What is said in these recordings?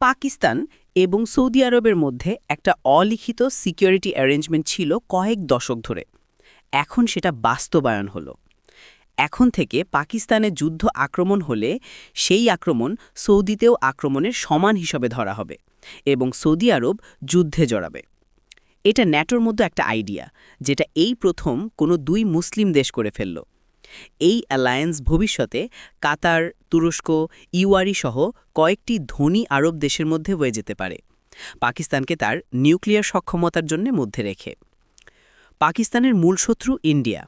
পাকিস্তান এবং সৌদি আরবের মধ্যে একটা অলিখিত সিকিউরিটি অ্যারেঞ্জমেন্ট ছিল কয়েক দশক ধরে। এখন সেটা বাস্তবায়ন হলো। এখন থেকে পাকিস্তানে যুদ্ধ আক্রমণ হলে সেই আক্রমণ সৌদিতেও আক্রমণের সমান হিসাবে ধরা হবে এবং সৌদি আরব যুদ্ধে জড়াবে। এটা ন্যাটোর মধ্যে একটা আইডিয়া, যেটা এই প্রথম কোনো দুই মুসলিম দেশ করে ফেলল। এই অ্যালায়েন্স ভবিষ্যতে কাতার, তুরস্ক ইউআরি সহ কয়েকটি ধনী আরব দেশের মধ্যে হয়ে যেতে পারে। পাকিস্তানকে তার নিউক্লিয়ার সক্ষমতার জন্য মধ্যে রেখে। পাকিস্তানের মূল শত্রু ইন্ডিয়া।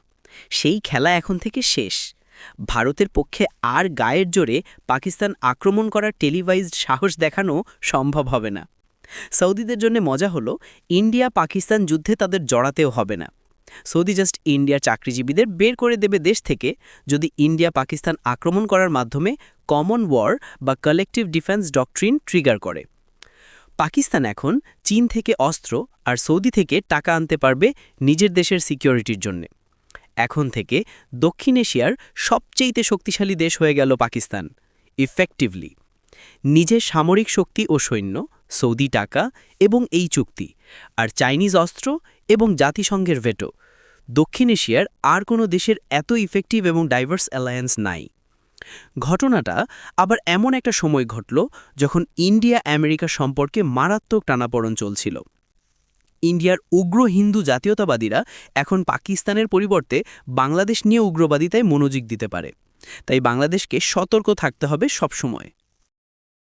সেই খেলা এখন থেকে শেষ। ভারতের পক্ষে আর গায়ের জোরে পাকিস্তান আক্রমণ করার টেলিভাইজড সাহস দেখানো সম্ভব হবে না। সৌদিদের জন্য মজা হলো ইন্ডিয়া পাকিস্তান যুদ্ধে তাদের জড়াতেও হবে না। সৌদি জাস্ট ইন্ডিয়ার চাকরিজীবীদের বের করে দেবে দেশ থেকে যদি ইন্ডিয়া পাকিস্তান আক্রমণ করার মাধ্যমে কমন ওয়ার বা কালেকটিভ ডিফেন্স ডকট্রিন ট্রিগার করে। পাকিস্তান এখন চীন থেকে অস্ত্র আর সৌদি থেকে টাকা আনতে পারবে নিজের দেশের সিকিউরিটির জন্যে। এখন থেকে দক্ষিণ এশিয়ার সবচেয়েতে শক্তিশালী দেশ হয়ে গেল পাকিস্তান ইফেক্টিভলি নিজের সামরিক শক্তি ও সৈন্য সৌদি টাকা এবং এই চুক্তি, আর চাইনিজ অস্ত্র এবং জাতিসংঘের ভেটো। দক্ষিণ এশিয়ার আর কোনো দেশের এত ইফেক্টিভ এবং ডাইভার্স অ্যালায়েন্স নাই। ঘটনাটা আবার এমন একটা সময় ঘটল যখন ইন্ডিয়া আমেরিকা সম্পর্কে মারাত্মক টানাপড়ন চলছিল। ইন্ডিয়ার উগ্র হিন্দু জাতীয়তাবাদীরা এখন পাকিস্তানের পরিবর্তে বাংলাদেশ নিয়ে উগ্রবাদিতায় মনোযোগ দিতে পারে। তাই বাংলাদেশকে সতর্ক থাকতে হবে সবসময়।